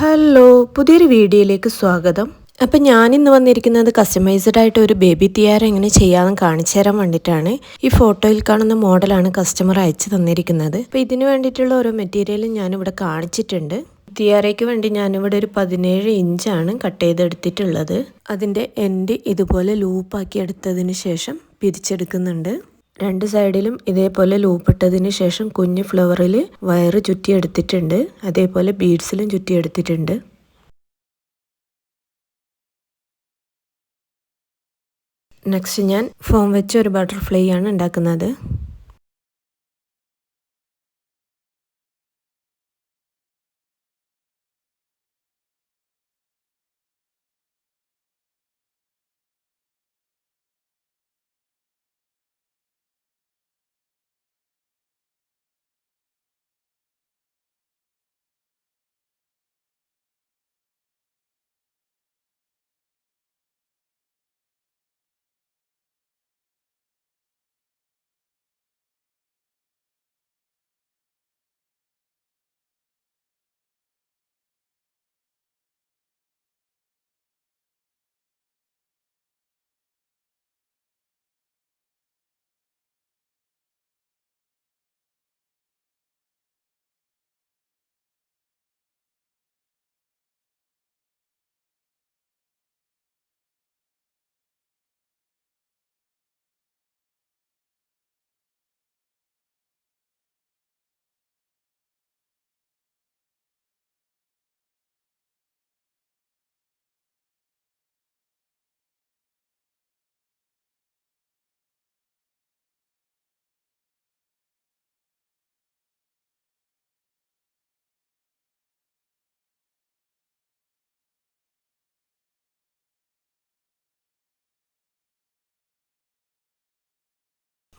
Hello പുതിയൊരു വീഡിയോയിലേക്ക് സ്വാഗതം. അപ്പം ഞാനിന്ന് വന്നിരിക്കുന്നത് കസ്റ്റമൈസ്ഡ് ആയിട്ട് ഒരു ബേബി തിയാര എങ്ങനെ ചെയ്യാമെന്ന് കാണിച്ചു തരാൻ വേണ്ടിയിട്ടാണ്. ഈ ഫോട്ടോയിൽ കാണുന്ന മോഡലാണ് കസ്റ്റമർ അയച്ചു തന്നിരിക്കുന്നത്. അപ്പം ഇതിന് വേണ്ടിയിട്ടുള്ള ഓരോ മെറ്റീരിയലും ഞാനിവിടെ കാണിച്ചിട്ടുണ്ട്. തിയാരയ്ക്ക് വേണ്ടി ഞാനിവിടെ ഒരു പതിനേഴ് ഇഞ്ചാണ് കട്ട് ചെയ്തെടുത്തിട്ടുള്ളത്. അതിന്റെ എൻഡ് ഇതുപോലെ ലൂപ്പാക്കി എടുത്തതിന് ശേഷം പിരിച്ചെടുക്കുന്നുണ്ട്. രണ്ട് സൈഡിലും ഇതേപോലെ ലൂപ്പിട്ടതിന് ശേഷം കുഞ്ഞ് ഫ്ലവറിൽ വയറ് ചുറ്റിയെടുത്തിട്ടുണ്ട്. അതേപോലെ ബീഡ്സിലും ചുറ്റിയെടുത്തിട്ടുണ്ട്. നെക്സ്റ്റ് ഞാൻ ഫോം വെച്ച് ഒരു ബട്ടർഫ്ലൈ ആണ് ഉണ്ടാക്കുന്നത്.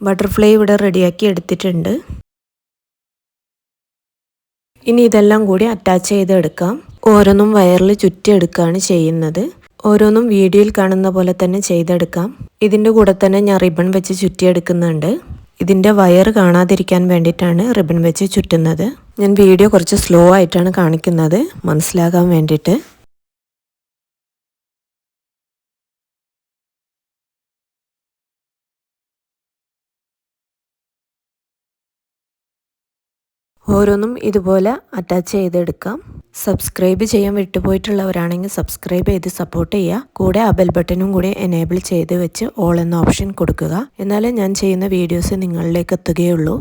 ബട്ടർഫ്ലൈ ഇവിടെ റെഡിയാക്കി എടുത്തിട്ടുണ്ട്. ഇനി ഇതെല്ലാം കൂടി അറ്റാച്ച് ചെയ്തെടുക്കാം. ഓരോന്നും വയറിൽ ചുറ്റിയെടുക്കുകയാണ് ചെയ്യുന്നത്. ഓരോന്നും വീഡിയോയിൽ കാണുന്ന പോലെ തന്നെ ചെയ്തെടുക്കാം. ഇതിന്റെ കൂടെ തന്നെ ഞാൻ റിബൺ വെച്ച് ചുറ്റിയെടുക്കുന്നുണ്ട്. ഇതിന്റെ വയർ കാണാതിരിക്കാൻ വേണ്ടിയിട്ടാണ് റിബൺ വെച്ച് ചുറ്റുന്നത്. ഞാൻ വീഡിയോ കുറച്ച് സ്ലോ ആയിട്ടാണ് കാണിക്കുന്നത്. മനസ്സിലാകാൻ വേണ്ടിയിട്ട്. ഓരോന്നും ഇതുപോലെ അറ്റാച്ച് ചെയ്തെടുക്കാം. സബ്സ്ക്രൈബ് ചെയ്യാൻ വിട്ടുപോയിട്ടുള്ളവരാണെങ്കിൽ സബ്സ്ക്രൈബ് ചെയ്ത് സപ്പോർട്ട് ചെയ്യുക. കൂടെ ആ ബെൽ ബട്ടണും കൂടി എനേബിൾ ചെയ്ത് വെച്ച് ഓൾ എന്ന ഓപ്ഷൻ കൊടുക്കുക. എന്നാലേ ഞാൻ ചെയ്യുന്ന വീഡിയോസ് നിങ്ങളിലേക്ക് എത്തുകയുള്ളൂ.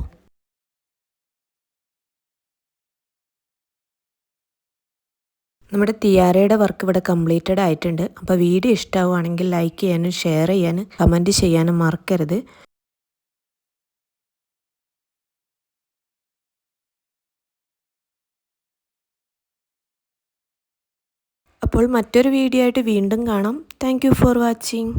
നമ്മുടെ തിയാരയുടെ വർക്ക് ഇവിടെ കംപ്ലീറ്റഡ് ആയിട്ടുണ്ട്. അപ്പോൾ വീഡിയോ ഇഷ്ടമാവുകയാണെങ്കിൽ ലൈക്ക് ചെയ്യാനും ഷെയർ ചെയ്യാനും കമന്റ് ചെയ്യാനും മറക്കരുത്. അപ്പോൾ മറ്റൊരു വീഡിയോ ആയിട്ട് വീണ്ടും കാണാം. Thank for watching